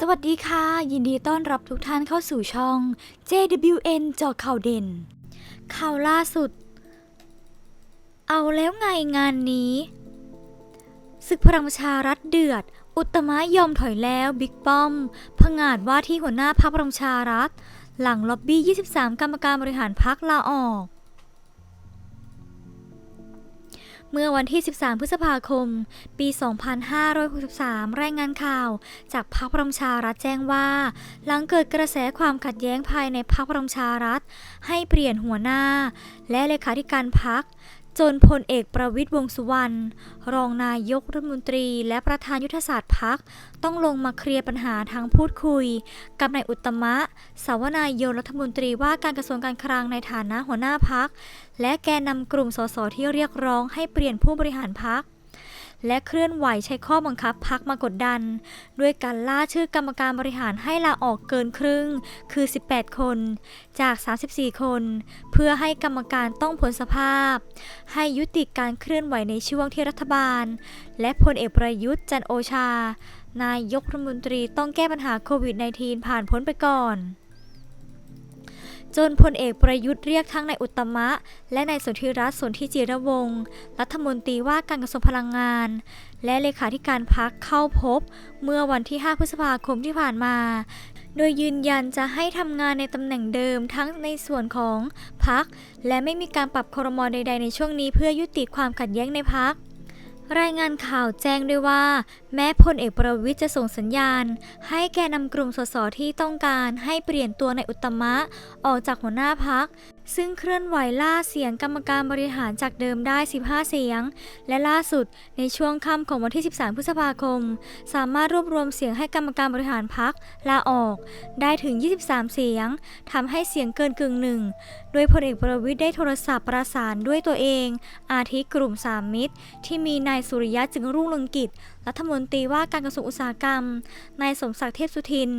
สวัสดีค่ะ ยินดีต้อนรับทุกท่านเข้าสู่ช่อง JWN จอข่าวเด่น ข่าวล่าสุด เอาแล้วไงงานนี้ ศึกพลังประชารัฐเดือด อุตมะยอมถอยแล้วบิ๊กป้อมผงาดว่าที่หัวหน้าพรรคพลังประชารัฐ หลังล็อบบี้ 23 กรรมการบริหารพรรคลาออก เมื่อวันที่ 13 พฤษภาคม ปี 2563 รายงานข่าว จากพรรคพลังปรมชารัฐแจ้งว่า หลังเกิดกระแสความขัดแย้งภายในพรรคพลังปรมชารัฐ ให้เปลี่ยนหัวหน้า และเลขาธิการพรรค จนพลเอกประวิทย์วงษ์สุวรรณรองนายกรัฐมนตรี และประธานยุทธศาสตร์พักต้องลงมาเคลียร์ปัญหาทางพูดคุย กับนายอุตตมะ สาวนายโยรัฐมนตรีว่าการกระทรวงการคลังในฐานะหัวหน้าพัก และแกนนำกลุ่มสสที่เรียกร้องให้เปลี่ยนผู้บริหารพัก และเคลื่อนไหวใช้ข้อบังคับพักมากดดัน ด้วยการล่าชื่อกรรมการบริหารให้ลาออกเกินครึ่ง คือ 18 คน จาก 34 คน เพื่อให้กรรมการต้องผลสภาพ ให้ยุติการเคลื่อนไหวในช่วงที่รัฐบาล และพลเอกประยุทธ์จันโอชา นายกรัฐมนตรีต้องแก้ปัญหาโควิด -19 ผ่านพ้นไปก่อน จนพลเอกประยุทธ์เรียกทั้งนายอุตมะ และนายสนธิรัตน์สนธิจิรวงศ์รัฐมนตรีว่าการกระทรวงพลังงาน และเลขาธิการพักเข้าพบ เมื่อวันที่ 5 พฤษภาคมที่ผ่านมา โดยยืนยันจะให้ทำงานในตำแหน่งเดิมทั้งในส่วนของพัก และไม่มีการปรับครมอใด ๆ ในช่วงนี้เพื่อยุติความขัดแย้งในพัก รายงานข่าวแจ้งด้วยว่า แม้พลเอกประวิทย์จะส่งสัญญาณ ให้แกนนำกลุ่มสสที่ต้องการให้เปลี่ยนตัวในายอุตมะ ออกจากหัวหน้าพัก ซึ่งเคลื่อนไหวล่าเสียงกรรมการบริหารจากเดิมได้ 15 เสียง และล่าสุดในช่วงค่ำของวันที่ 13 พฤษภาคม สามารถรวบรวมเสียงให้กรรมการบริหารพักลาออก ได้ถึง 23 เสียงทำให้เสียงเกินกึ่งหนึ่ง โดยพลเอกประวิทย์ได้โทรศัพท์ประสานด้วยตัวเอง อาทิกลุ่มสามมิตร ที่มีนายสุริยะจึงรุ่งเรืองกิจ รัฐมนตรีว่าการกระทรวงอุตสาหกรรมนายสมศักดิ์เทพสุทิน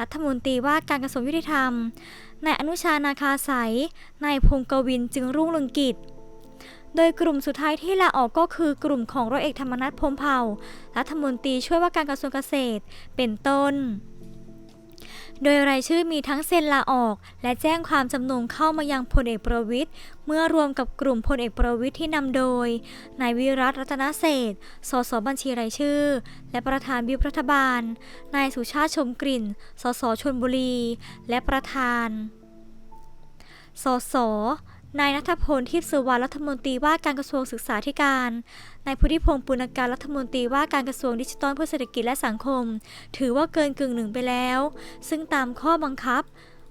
รัฐมนตรีว่าการกระทรวงยุติธรรม นายอนุชานาคาสายนายพงกวินจึงรุ่งเรืองกิจ โดยกลุ่มสุดท้ายที่ลาออกก็คือกลุ่มของร้อยเอกธรรมนัฐพรมเผ่ารัฐมนตรีช่วยว่าการกระทรวงเกษตร เป็นต้น โดยรายชื่อมีทั้งเซ็นลาออก และแจ้งความจำนงเข้ามายังพลเอกประวิทย์เมื่อรวมกับกลุ่มพลเอกประวิทย์ที่นำโดยนายวิรัตรัตนเศษสสบัญชีรายชื่อ และประธานวิปรัฐบาล นายสุชาติชมกลิ่น สสชนบุรี และประธาน สส นายนัทพลทิพย์สุวรรณรัฐมนตรีว่าการกระทรวงศึกษาธิการ นายพุทธิพงศ์ปุณการรัฐมนตรีว่าการกระทรวงดิจิทัลเพื่อเศรษฐกิจและสังคม ถือว่าเกินกึ่งหนึ่งไปแล้ว ซึ่งตามข้อบังคับ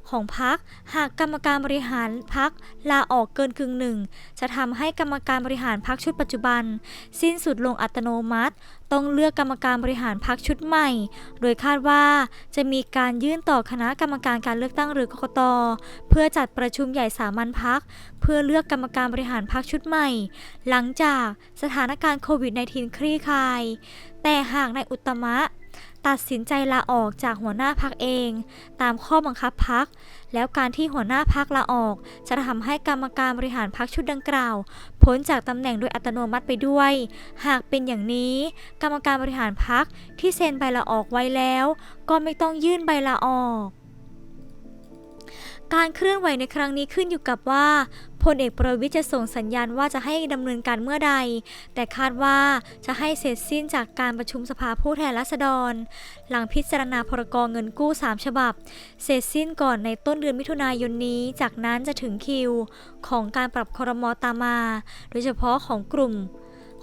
ของพัก หากกรรมการบริหารพักลาออกเกินกึ่งหนึ่ง จะทำให้กรรมการบริหารพักชุดปัจจุบัน สิ้นสุดลงอัตโนมัติ ต้องเลือกกรรมการบริหารพักชุดใหม่ โดยคาดว่าจะมีการยื่นต่อคณะกรรมการการเลือกตั้งหรือกกตเพื่อจัดประชุมใหญ่สามัญพักเพื่อเลือกกรรมการบริหารพักชุดใหม่ หลังจากสถานการณ์โควิด -19 คลี่คลาย แต่หากนายอุตตมะ ตัดสินใจลาออกจากหัวหน้าพักเอง ตามข้อบังคับพัก แล้วการที่หัวหน้าพักลาออก จะทำให้กรรมการบริหารพักชุดดังกล่าวพ้นจากตำแหน่งโดยอัตโนมัติไปด้วย หากเป็นอย่างนี้ กรรมการบริหารพักที่เซ็นใบลาออกไว้แล้ว ก็ไม่ต้องยื่นใบลาออกการเคลื่อนไหวในครั้งนี้ขึ้นอยู่กับว่า พลเอกประวิทย์จะส่งสัญญาณว่าจะให้ดำเนินการเมื่อใด แต่คาดว่าจะให้เสร็จสิ้นจากการประชุมสภาผู้แทนราษฎร หลังพิจารณาพรกรเงินกู้ 3 ฉบับ เสร็จสิ้นก่อนในต้นเดือนมิถุนายนนี้ จากนั้นจะถึงคิว ของการปรับครมตามมา โดยเฉพาะของกลุ่ม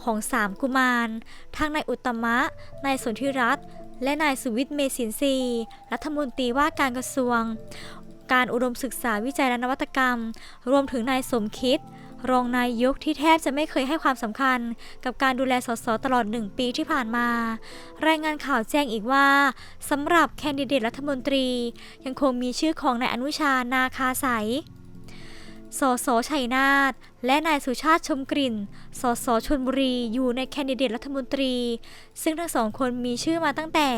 ของ3กุมาร ทางนายอุตมะ นายสนธิรัตน์และนายสุวิทย์เมสินทรีรัฐมนตรีว่าการกระทรวง การอุดมศึกษาวิจัยและนวัตกรรม รวมถึงนายสมคิด รองนายยกที่แทบจะไม่เคยให้ความสำคัญ กับการดูแลสสตลอดหนึ่งปีที่ผ่านมา รายงานข่าวแจ้งอีกว่าสำหรับแคนดิเดตรัฐมนตรี ยังคงมีชื่อของนายอนุชานาคาใสย สสชัยนาทและนายสุชาติชมกลิ่น สสชลบุรีอยู่ในแคนดิเดตรัฐมนตรี ซึ่งทั้งสองคนมีชื่อมาตั้งแต่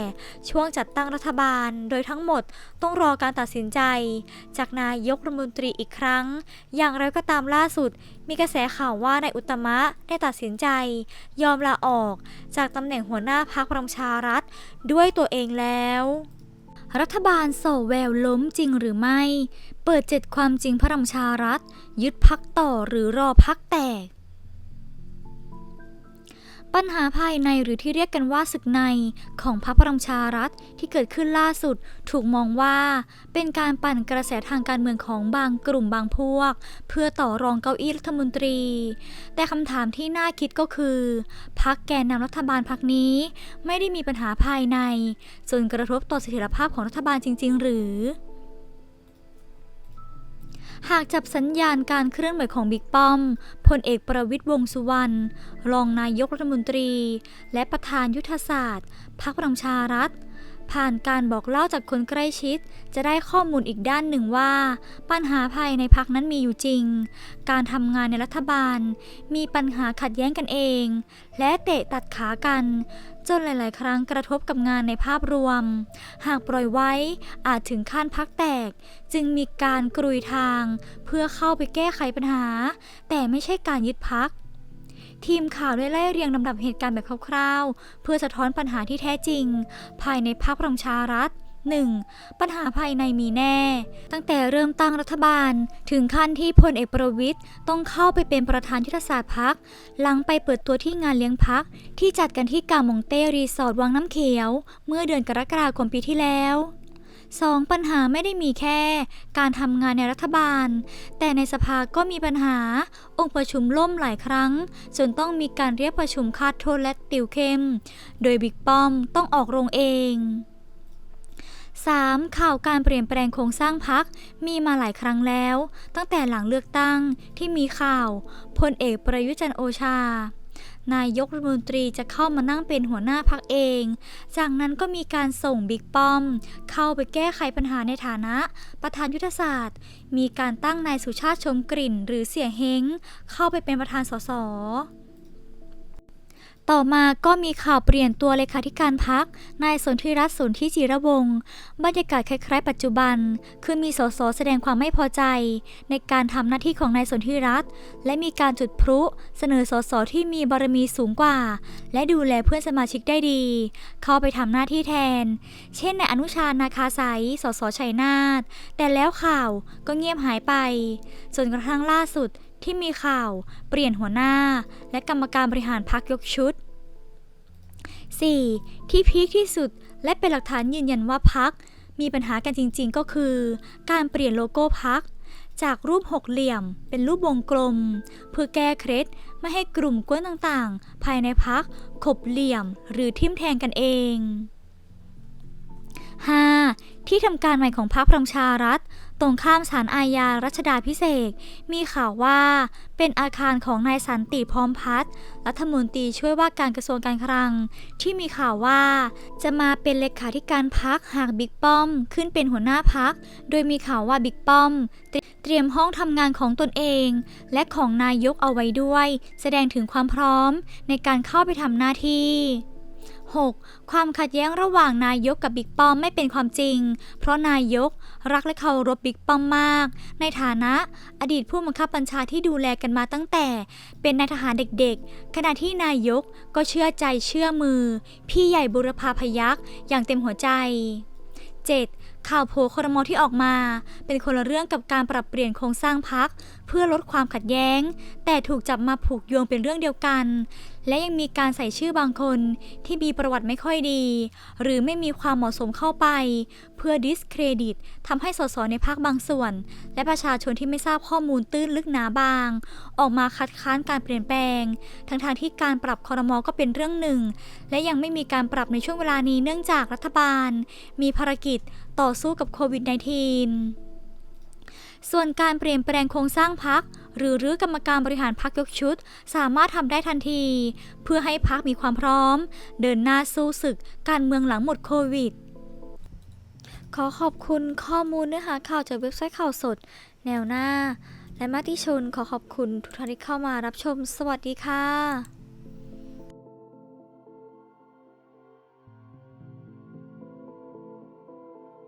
ช่วงจัดตั้งรัฐบาล โดยทั้งหมดต้องรอการตัดสินใจ จากนายกรัฐมนตรีอีกครั้ง อย่างไรก็ตามล่าสุด มีกระแสข่าวว่านายอุตตมะได้ตัดสินใจ ยอมลาออก จากตำแหน่งหัวหน้าพรรคประชารัฐด้วยตัวเองแล้ว รัฐบาลโซแววล้มจริงหรือไม่ เปิดเจ็ดความจริงพระรำชารัฐ ยึดพักต่อหรือรอพักแตก ปัญหาภายในหรือที่เรียกกันว่าศึกในของพระบรมชารัฐที่เกิดขึ้นล่าสุด ถูกมองว่า เป็นการปั่นกระแสทางการเมืองของบางกลุ่มบางพวก เพื่อต่อรองเก้าอี้รัฐมนตรี แต่คำถามที่น่าคิดก็คือพักแกนนำรัฐบาลพักนี้ไม่ได้มีปัญหาภายในจนกระทบต่อเสถียรภาพของรัฐบาลจริง ๆ หรือ หากจับสัญญาณการเคลื่อนไหวของบิ๊กป้อมพลเอกประวิทย์วงษ์สุวรรณรองนายกรัฐมนตรี และประธานยุทธศาสตร์พรรคประชารัฐ ผ่านการบอกเล่าจากคนใกล้ชิด จะได้ข้อมูลอีกด้านหนึ่งว่า ปัญหาภายในพักนั้นมีอยู่จริง การทำงานในรัฐบาล มีปัญหาขัดแย้งกันเอง และเตะตัดขากัน จนหลาย ๆ ครั้งกระทบกับงานในภาพรวม หากปล่อยไว้อาจถึงขั้นพักแตก จึงมีการกรุยทาง เพื่อเข้าไปแก้ไขปัญหา แต่ไม่ใช่การยึดพัก ทีมข่าวได้ไล่เรียงลำดับเหตุการณ์แบบคร่าวๆ เพื่อสะท้อนปัญหาที่แท้จริง ภายในพรรคประชารัฐ 1. ปัญหาภายในมีแน่ ตั้งแต่เริ่มตั้งรัฐบาล ถึงขั้นที่พลเอกประวิตยต้องเข้าไปเป็นประธานยุทธศาสตร์พัก หลังไปเปิดตัวที่งานเลี้ยงพัก ที่จัดกันที่กามงเต้รีสอร์ทวังน้ำเขียว เมื่อเดือนกรกฎาคมปีที่แล้ว 2. ปัญหาไม่ได้มีแค่ การทำงานในรัฐบาล แต่ในสภาก็มีปัญหา องค์ประชุมล่มหลายครั้ง จนต้องมีการเรียกประชุมคาดโทษและติวเข้ม โดยบิ๊กป้อมต้องออกโรงเอง 3. ข่าวการเปลี่ยนแปลงโครงสร้างพักมีมาหลายครั้งแล้ว ตั้งแต่หลังเลือกตั้งที่มีข่าวพลเอกประยุจันโอชา นายกรัฐมนตรีจะเข้ามานั่งเป็นหัวหน้าพักเอง จากนั้นก็มีการส่งบิ๊กป้อม เข้าไปแก้ไขปัญหาในฐานะ ประธานยุทธศาสตร์ มีการตั้งนายสุชาติชมกลิ่น หรือเสี่ยเฮงเข้าไปเป็นประธานสส ต่อมาก็มีข่าวเปลี่ยนตัวเลขาธิการพักนายสนธิรัตน์สนธิจิรวงศ์บรรยากาศคล้ายๆ ปัจจุบัน คือมีสสแสดงความไม่พอใจ ในการทำหน้าที่ของนายสนธิรัตน์และมีการจุดพลุเสนอสสที่มีบารมีสูงกว่า และดูแลเพื่อนสมาชิกได้ดี เข้าไปทำหน้าที่แทน เช่นในอนุชานาคาสายสสชัยนาทแต่แล้วข่าวก็เงียบหายไปจนกระทั่งล่าสุด ที่มีข่าว เปลี่ยนหัวหน้า และกรรมการบริหารพักยกชุด 4. ที่พีคที่สุดและเป็นหลักฐานยืนยันว่าพักมีปัญหากันจริงๆก็คือ การเปลี่ยนโลโก้พักจากรูปหกเหลี่ยม เป็นรูปวงกลม เพื่อแก้เคล็ดไม่ให้กลุ่มกวนต่างๆ ภายในพักขบเหลี่ยมหรือทิมแทงกันเอง 5. ที่ทำการใหม่ของพรรคพลังชารัฐ ตรงข้ามศาลอาญารัชดาพิเศษ มีข่าวว่าเป็นอาคารของนายสันติพร้อมพัฒน์รัฐมนตรีช่วยว่าการกระทรวงการคลัง ที่มีข่าวว่า จะมาเป็นเลขาธิการพักหากบิ๊กป้อม ขึ้นเป็นหัวหน้าพัก โดยมีข่าวว่าบิ๊กป้อม เตรียมห้องทำงานของตนเอง และของนายกเอาไว้ด้วย แสดงถึงความพร้อมในการเข้าไปทำหน้าที่ 6. ความขัดแย้งระหว่างนายกกับบิ๊กป้อมไม่เป็นความจริง เพราะนายกรักและเคารพบิ๊กป้อมมาก ในฐานะอดีตผู้บังคับบัญชาที่ดูแลกันมาตั้งแต่ เป็นนายทหารเด็กๆ ขณะที่นายกก็เชื่อใจเชื่อมือ พี่ใหญ่บุรพาพยักษ์อย่างเต็มหัวใจ 7. ข่าวโผล่ครมที่ออกมา เป็นคนละเรื่องกับการปรับเปลี่ยนโครงสร้างพัก เพื่อลดความขัดแย้ง แต่ถูกจับมาผูกโยงเป็นเรื่องเดียวกัน และยังมีการใส่ชื่อบางคนที่มีประวัติไม่ค่อยดี หรือไม่มีความเหมาะสมเข้าไป เพื่อดิสเครดิตทำให้สสในพักบางส่วน และประชาชนที่ไม่ทราบข้อมูลตื้นลึกหนาบาง ออกมาคัดค้านการเปลี่ยนแปลง ทั้งทางที่การปรับคอรมอก็เป็นเรื่องหนึ่ง และยังไม่มีการปรับในช่วงเวลานี้เนื่องจากรัฐบาล มีภารกิจ ต่อสู้กับโควิด -19 ส่วนการเปลี่ยนแปลงโครงสร้างพัก หรือรื้อกรรมการบริหารพักยกชุด สามารถทำได้ทันที เพื่อให้พักมีความพร้อม เดินหน้าสู้ศึกการเมืองหลังหมดโควิดขอขอบคุณข้อมูลเนื้อหาข่าวจากเว็บไซต์ข่าวสด แนวหน้า และมติชนขอขอบคุณทุกท่านที่เข้ามารับชม สวัสดีค่ะ